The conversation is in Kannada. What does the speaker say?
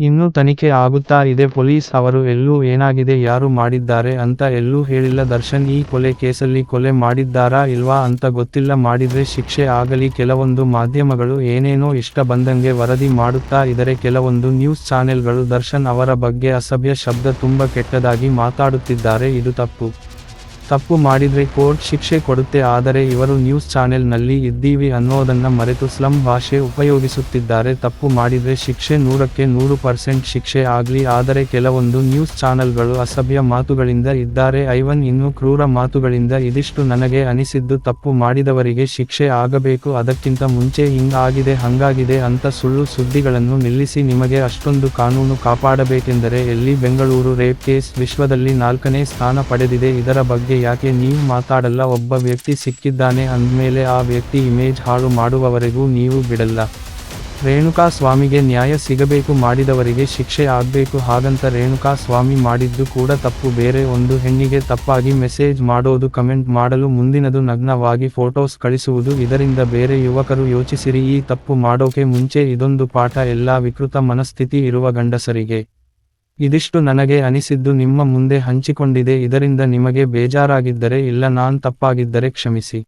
ಇನ್ನು ತನಿಖೆ ಆಗುತ್ತಾ ಇದೆ, ಪೊಲೀಸ್ ಅವರು ಎಲ್ಲೂ ಏನಾಗಿದೆ, ಯಾರು ಮಾಡಿದ್ದಾರೆ ಅಂತ ಎಲ್ಲೂ ಹೇಳಿಲ್ಲ. ದರ್ಶನ್, ಈ ಕೊಲೆ ಕೇಸಲ್ಲಿ ಕೊಲೆ ಮಾಡಿದ್ದಾರಾ ಇಲ್ವಾ ಅಂತ ಗೊತ್ತಿಲ್ಲ. ಮಾಡಿದ್ರೆ ಶಿಕ್ಷೆ ಆಗಲಿ, ಕೆಲವೊಂದು ಮಾಧ್ಯಮಗಳು ಏನೇನೋ ಇಷ್ಟ ಬಂದಂಗೆ ವರದಿ ಮಾಡುತ್ತಾ ಇದರೆ ಕೆಲವೊಂದು ನ್ಯೂಸ್ ಚಾನೆಲ್ಗಳು ದರ್ಶನ್ ಅವರ ಬಗ್ಗೆ ಅಸಭ್ಯ ಶಬ್ದ, ತುಂಬ ಕೆಟ್ಟದಾಗಿ ಮಾತಾಡುತ್ತಿದ್ದಾರೆ. ಇದು ತಪ್ಪು. ತಪ್ಪು ಮಾಡಿದ್ರೆ ಕೋರ್ಟ್ ಶಿಕ್ಷೆ ಕೊಡುತ್ತೆ ಆದರೆ ಇವರು ನ್ಯೂಸ್ ಚಾನೆಲ್ನಲ್ಲಿ ಇದ್ದೀವಿ ಅನ್ನೋದನ್ನ ಮರೆತು ಸ್ಲಂ ಭಾಷೆ ಉಪಯೋಗಿಸುತ್ತಿದ್ದಾರೆ. ತಪ್ಪು ಮಾಡಿದ್ರೆ ಶಿಕ್ಷೆ ನೂರಕ್ಕೆ ನೂರು ಪರ್ಸೆಂಟ್ ಶಿಕ್ಷೆ ಆಗಲಿ ಆದರೆ ಕೆಲವೊಂದು ನ್ಯೂಸ್ ಚಾನೆಲ್ಗಳು ಅಸಭ್ಯ ಮಾತುಗಳಿಂದ ಇದ್ದಾರೆ. ಐವನ್ ಇನ್ನೂ ಕ್ರೂರ ಮಾತುಗಳಿಂದ ಇದಿಷ್ಟು ನನಗೆ ಅನಿಸಿದ್ದು ತಪ್ಪು ಮಾಡಿದವರಿಗೆ ಶಿಕ್ಷೆ ಆಗಬೇಕು, ಅದಕ್ಕಿಂತ ಮುಂಚೆ ಹಿಂಗಾಗಿದೆ, ಹಂಗಾಗಿದೆ ಅಂತ ಸುಳ್ಳು ಸುದ್ದಿಗಳನ್ನು ನಿಲ್ಲಿಸಿ ನಿಮಗೆ ಅಷ್ಟೊಂದು ಕಾನೂನು ಕಾಪಾಡಬೇಕೆಂದರೆ ಎಲ್ಲಿ ಬೆಂಗಳೂರು ರೇಪ್ ಕೇಸ್ ವಿಶ್ವದಲ್ಲಿ ನಾಲ್ಕನೇ ಸ್ಥಾನ ಪಡೆದಿದೆ. ಇದರ ಬಗ್ಗೆ ಯಾಕೆ ನೀವು ಮಾತಾಡಲ್ಲ? ಒಬ್ಬ ವ್ಯಕ್ತಿ ಸಿಕ್ಕಿದ್ದಾನೆ ಅಂದ್ಮೇಲೆ ಆ ವ್ಯಕ್ತಿ ಇಮೇಜ್ ಹಾಳು ಮಾಡುವವರೆಗೂ ನೀವು ಬಿಡಲ್ಲ. ರೇಣುಕಾ ಸ್ವಾಮಿಗೆ ನ್ಯಾಯ ಸಿಗಬೇಕು, ಮಾಡಿದವರಿಗೆ ಶಿಕ್ಷೆ ಆಗಬೇಕು. ಹಾಗಂತ ರೇಣುಕಾ ಸ್ವಾಮಿ ಮಾಡಿದ್ದು ಕೂಡ ತಪ್ಪು. ಬೇರೆ ಒಂದು ಹೆಣ್ಣಿಗೆ ತಪ್ಪಾಗಿ ಮೆಸೇಜ್ ಮಾಡೋದು, ಕಮೆಂಟ್ ಮಾಡಲು ಮುಂದಿನದು ನಗ್ನವಾಗಿ ಫೋಟೋಸ್ ಕಳಿಸುವುದು. ಇದರಿಂದ ಬೇರೆ ಯುವಕರು ಯೋಚಿಸಿರಿ, ಈ ತಪ್ಪು ಮಾಡೋಕೆ ಮುಂಚೆ ಇದೊಂದು ಪಾಠ. ಎಲ್ಲಾ ವಿಕೃತ ಮನಸ್ಥಿತಿ ಇರುವ ಗಂಡಸರಿಗೆ. ಇದಿಷ್ಟು ನನಗೆ ಅನಿಸಿದ್ದು ನಿಮ್ಮ ಮುಂದೆ ಹಂಚಿಕೊಂಡಿದೆ ಇದರಿಂದ ನಿಮಗೆ ಬೇಜಾರಾಗಿದ್ದರೆ ಇಲ್ಲ ನಾನ್ ತಪ್ಪಾಗಿದ್ದರೆ ಕ್ಷಮಿಸಿ.